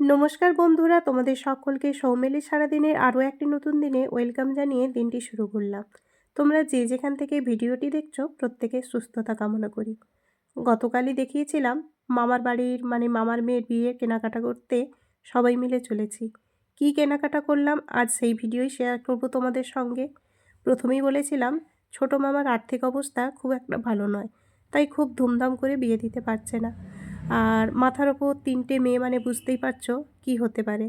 নমস্কার বন্ধুরা, তোমাদের সকলকে সৌমেলি সারাদিনের আরও একটি নতুন দিনে ওয়েলকাম জানিয়ে দিনটি শুরু করলাম। তোমরা যে যেখান থেকে ভিডিওটি দেখছ, প্রত্যেকে সুস্থতা কামনা করি। গতকালই দেখিয়েছিলাম, মামার বাড়ির মানে মামার মেয়ের বিয়ে কেনাকাটা করতে সবাই মিলে চলেছি। কী কেনাকাটা করলাম, আজ সেই ভিডিওই শেয়ার করব তোমাদের সঙ্গে। প্রথমেই বলেছিলাম, ছোট মামার আর্থিক অবস্থা খুব একটা ভালো নয়, তাই খুব ধুমধাম করে বিয়ে দিতে পারছে না। আর মাথার ওপর তিনটে মেয়ে মানে বুঝতেই পারছ কি হতে পারে।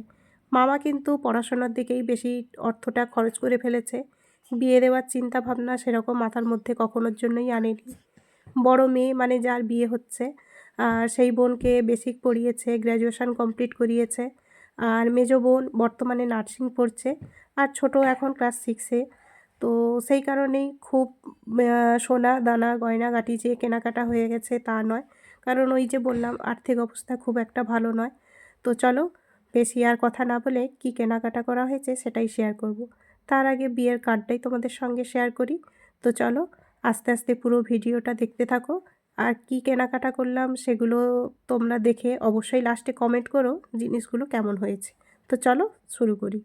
মামা কিন্তু পড়াশোনার দিকেই বেশি অর্থটা খরচ করে ফেলেছে। বিয়ে দেওয়ার চিন্তা ভাবনা সেরকম মাথার মধ্যে কখনোর জন্যই আনেনি। বড় মেয়ে মানে যার বিয়ে হচ্ছে, আর সেই বোনকে বেসিক পড়িয়েছে গ্র্যাজুয়েশন কমপ্লিট করিয়েছে, আর মেজো বোন বর্তমানে নার্সিং পড়ছে, আর ছোট এখন ক্লাস সিক্সে তো সেই কারণেই খুব সোনা দানা গয়নাগাটি যে কেনাকাটা হয়ে গেছে তা নয়। কারণ ওই যে বললাম, আর্থিক অবস্থা খুব একটা ভালো নয়। তো চলো, বেশি আর কথা না বলে কি কেনাকাটা করা হয়েছে সেটাই শেয়ার করব। তার আগে বিয়ের কার্ডটাই তোমাদের সঙ্গে শেয়ার করি। তো চলো, আস্তে আস্তে পুরো ভিডিওটা দেখতে থাকো। আর কি কেনাকাটা করলাম সেগুলো তোমরা দেখে অবশ্যই লাস্টে কমেন্ট করো জিনিসগুলো কেমন হয়েছে। তো চলো, শুরু করি।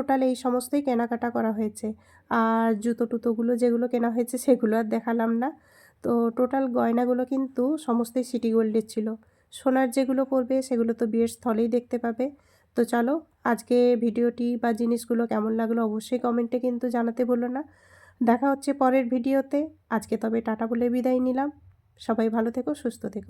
টোটাল এই সমস্তই কেনাকাটা করা হয়েছে। আর জুতো টুতোগুলো যেগুলো কেনা হয়েছে সেগুলো আর দেখালাম না। তো টোটাল গয়নাগুলো কিন্তু সমস্তই সিটি গোল্ডের ছিল। সোনার যেগুলো পরবে সেগুলো তো বিয়ের স্থলেই দেখতে পাবে। তো চলো, আজকে ভিডিওটি বা জিনিসগুলো কেমন লাগল অবশ্যই কমেন্টে কিন্তু জানাতে বলো না। দেখা হচ্ছে পরের ভিডিওতে। আজকে তবে টাটা বলে বিদায় নিলাম। সবাই ভালো থেকো, সুস্থ থেকো।